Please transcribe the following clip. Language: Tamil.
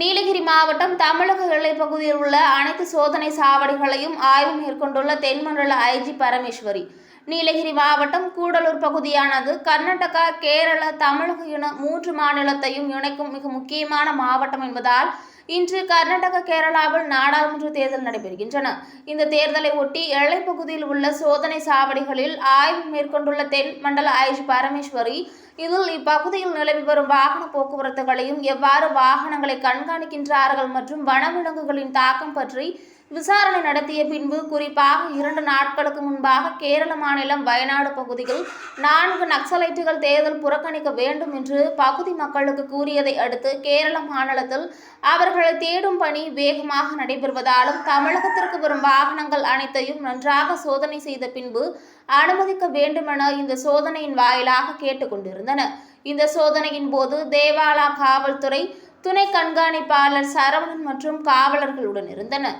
நீலகிரி மாவட்டம் தமிழக எல்லைப்பகுதியில் உள்ள அனைத்து சோதனை சாவடிகளையும் ஆய்வு மேற்கொண்டுள்ள தென்மண்டல ஐஜி பரமேஸ்வரி. நீலகிரி மாவட்டம் கூடலூர் பகுதியானது கர்நாடகா கேரள தமிழக என மூன்று மாநிலத்தையும் இணைக்கும் மிக முக்கியமான மாவட்டம் என்பதால் இன்று கர்நாடக கேரளாவில் நாடாளுமன்ற தேர்தல் நடைபெறுகின்றன. இந்த தேர்தலை ஒட்டி எல்லை பகுதியில் உள்ள சோதனை சாவடிகளில் ஆய்வு மேற்கொண்டுள்ள தென் மண்டல ஐஜி பரமேஸ்வரி இதில் இப்பகுதியில் நிலவி வரும் வாகன போக்குவரத்துகளையும் எவ்வாறு வாகனங்களை கண்காணிக்கின்றார்கள் மற்றும் வனவிலங்குகளின் தாக்கம் பற்றி விசாரணை நடத்திய பின்பு குறிப்பாக இரண்டு நாட்களுக்கு முன்பாக கேரள மாநிலம் வயநாடு பகுதியில் நான்கு நக்சலைட்டுகள் தேர்தல் புறக்கணிக்க வேண்டும் என்று பகுதி மக்களுக்கு கூறியதை அடுத்து கேரள மாநிலத்தில் அவர்களை தேடும் பணி வேகமாக நடைபெறுவதாலும் தமிழகத்திற்கு வரும் வாகனங்கள் அனைத்தையும் நன்றாக சோதனை செய்த பின்பு அனுமதிக்க வேண்டுமென இந்த சோதனையின் வாயிலாக கேட்டுக்கொண்டிருந்தனர் இந்த சோதனையின் போது தேவாலா காவல்துறை துணை கண்காணிப்பாளர் சரவணன் மற்றும் காவலர்களுடன் இருந்தனர்.